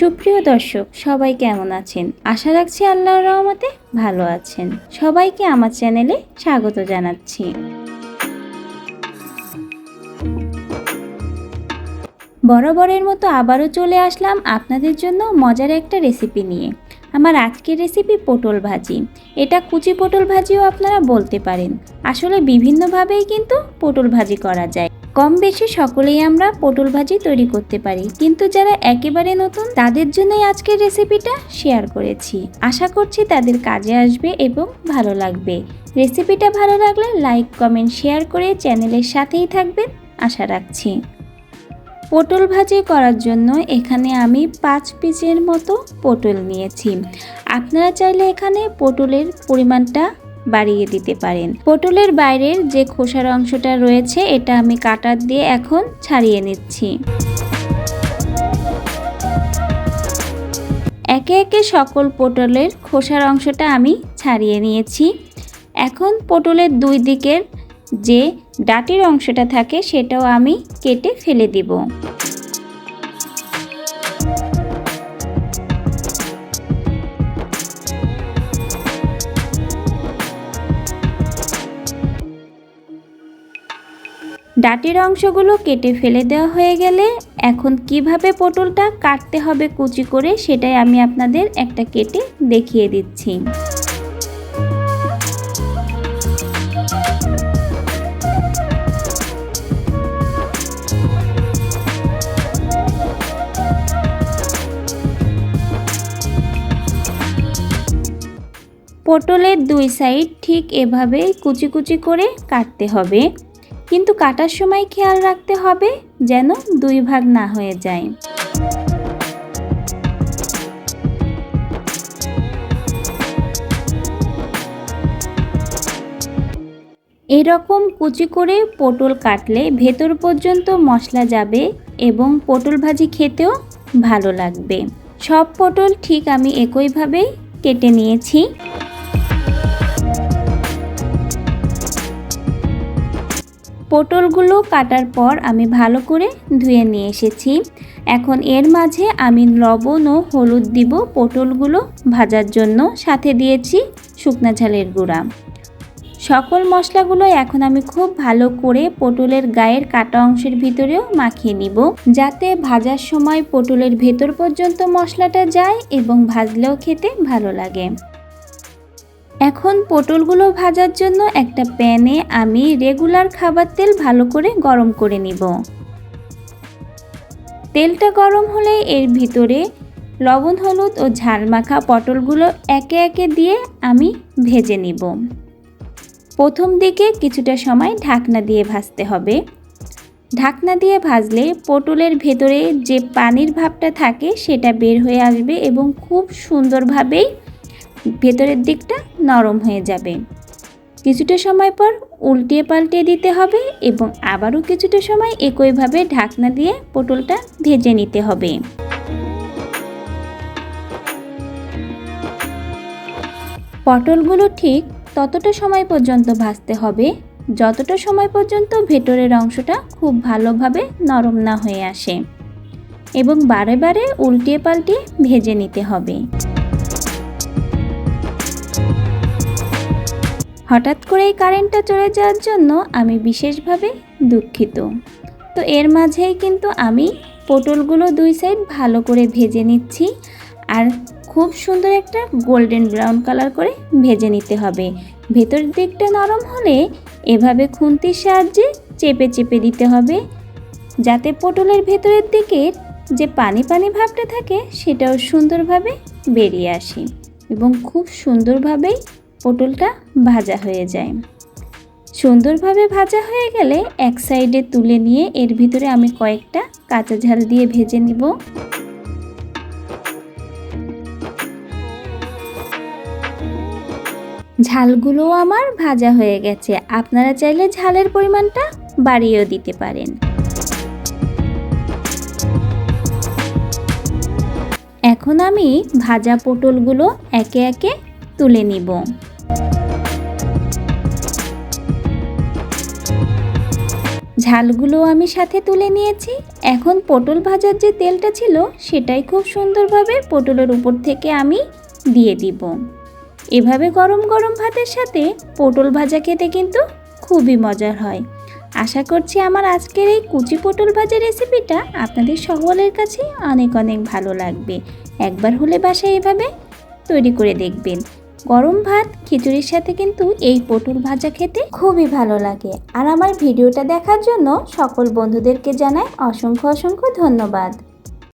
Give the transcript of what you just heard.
সুপ্রিয় দর্শক, সবাই কেমন আছেন? আশা রাখছি আল্লাহর রহমতে ভালো আছেন। সবাইকে আমার চ্যানেলে স্বাগত জানাচ্ছি। বরাবরের মতো আবারও চলে আসলাম আপনাদের জন্য মজার একটা রেসিপি নিয়ে। আমার আজকের রেসিপি পটল ভাজি। এটা কুচি পটল ভাজিও আপনারা বলতে পারেন। আসলে বিভিন্নভাবেই কিন্তু পটল ভাজি করা যায়। কম বেশি সকলেই আমরা পটল ভাজি তৈরি করতে পারি। কিন্তু যারা একেবারে নতুন, তাদের জন্যই আজকের রেসিপিটা শেয়ার করেছি। আশা করছি তাদের কাজে আসবে এবং ভালো লাগবে। রেসিপিটা ভালো লাগলে লাইক, কমেন্ট, শেয়ার করে চ্যানেলের সাথেই থাকবেন, আশা রাখছি। পটল ভাজি করার জন্য এখানে আমি পাঁচ পিসের মতো পটল নিয়েছি। আপনারা চাইলে এখানে পটলের পরিমাণটা বাড়িয়ে দিতে পারেন। পটলের বাইরের যে খোসার অংশটা রয়েছে, এটা আমি কাটার দিয়ে এখন ছাড়িয়ে নিচ্ছি। একে একে সকল পটলের খোসার অংশটা আমি ছাড়িয়ে নিয়েছি। এখন পটলের দুই দিকের যে ডাটির অংশটা থাকে, সেটাও আমি কেটে ফেলে দিব। ডাটির অংশগুলো কেটে ফেলে দেওয়া হয়ে গেলে এখন কীভাবে পটলটা কাটতে হবে কুচি করে সেটাই আমি আপনাদের একটা কেটে দেখিয়ে দিচ্ছি। পটলের দুই সাইড ঠিক এভাবে কুচি কুচি করে কাটতে হবে। কিন্তু কাটার সময় খেয়াল রাখতে হবে যেন দুই ভাগ না হয়ে যায়। এরকম কুচি করে পটল কাটলে ভেতর পর্যন্ত মশলা যাবে এবং পটল ভাজি খেতেও ভালো লাগবে। সব পটল ঠিক আমি একইভাবেই কেটে নিয়েছি। পটলগুলো কাটার পর আমি ভালো করে ধুয়ে নিয়ে এসেছি। এখন এর মাঝে আমি লবণ ও হলুদ দিব পটলগুলো ভাজার জন্য। সাথে দিয়েছি শুকনা ঝালের গুঁড়া। সকল মশলাগুলো এখন আমি খুব ভালো করে পটলের গায়ের কাটা অংশের ভিতরেও মাখিয়ে নিব। যাতে ভাজার সময় পটলের ভেতর পর্যন্ত মশলাটা যায় এবং ভাজলেও খেতে ভালো লাগে। এখন পটলগুলো ভাজার জন্য একটা প্যানে আমি রেগুলার খাবার তেল ভালো করে গরম করে নিব। তেলটা গরম হলে এর ভিতরে লবণ, হলুদ ও ঝাল মাখা পটলগুলো একে একে দিয়ে আমি ভেজে নিব। প্রথম দিকে কিছুটা সময় ঢাকনা দিয়ে ভাজতে হবে। ঢাকনা দিয়ে ভাজলে পটলের ভেতরে যে পানির ভাবটা থাকে সেটা বের হয়ে আসবে এবং খুব সুন্দরভাবেই ভেতরের দিকটা নরম হয়ে যাবে। কিছুটা সময় পর উল্টিয়ে পাল্টিয়ে দিতে হবে এবং আবারও কিছুটা সময় একইভাবে ঢাকনা দিয়ে পটলটা ভেজে নিতে হবে। পটলগুলো ঠিক ততটা সময় পর্যন্ত ভাজতে হবে, যতটা সময় পর্যন্ত ভেতরের অংশটা খুব ভালোভাবে নরম না হয়ে আসে। এবং বারে বারে উল্টিয়ে পাল্টিয়ে ভেজে নিতে হবে। হঠাৎ করেই কারেন্টটা চলে যাওয়ার জন্য আমি বিশেষভাবে দুঃখিত। তো এর মাঝেই কিন্তু আমি পটলগুলো দুই সাইড ভালো করে ভেজে নিচ্ছি আর খুব সুন্দর একটা গোল্ডেন ব্রাউন কালার করে ভেজে নিতে হবে। ভেতরের দিকটা নরম হলে এভাবে খুন্তির সাহায্যে চেপে চেপে দিতে হবে যাতে পটলের ভেতরের দিকের যে পানি পানি ভাবটা থাকে সেটাও সুন্দরভাবে বেরিয়ে আসে এবং খুব সুন্দরভাবেই পটলটা ভাজা হয়ে যায়। সুন্দরভাবে ভাজা হয়ে গেলে এক সাইডে তুলে নিয়ে এর ভিতরে আমি কয়েকটা কাঁচা ঝাল দিয়ে ভেজে নিব। ঝালগুলো আমার ভাজা হয়ে গেছে। আপনারা চাইলে ঝালের পরিমাণটা বাড়িয়েও দিতে পারেন। এখন আমি ভাজা পটলগুলো একে একে তুলে নিব। ঝালগুলো আমি সাথে তুলে নিয়েছি। এখন পটল ভাজার যে তেলটা ছিল, সেটাই খুব সুন্দরভাবে পটলের উপর থেকে আমি দিয়ে দিব। এভাবে গরম গরম ভাতের সাথে পটল ভাজা খেতে কিন্তু খুবই মজার হয়। আশা করছি আমার আজকের এই কুচি পটল ভাজা রেসিপিটা আপনাদের সকলের কাছে অনেক অনেক ভালো লাগবে। একবার হলে বাসায় এভাবে তৈরি করে দেখবেন। গরম ভাত, খিচুড়ির সাথে কিন্তু এই পটল ভাজা খেতে খুবই ভালো লাগে। আর আমার ভিডিওটা দেখার জন্য সকল বন্ধুদেরকে জানাই অসংখ্য অসংখ্য ধন্যবাদ।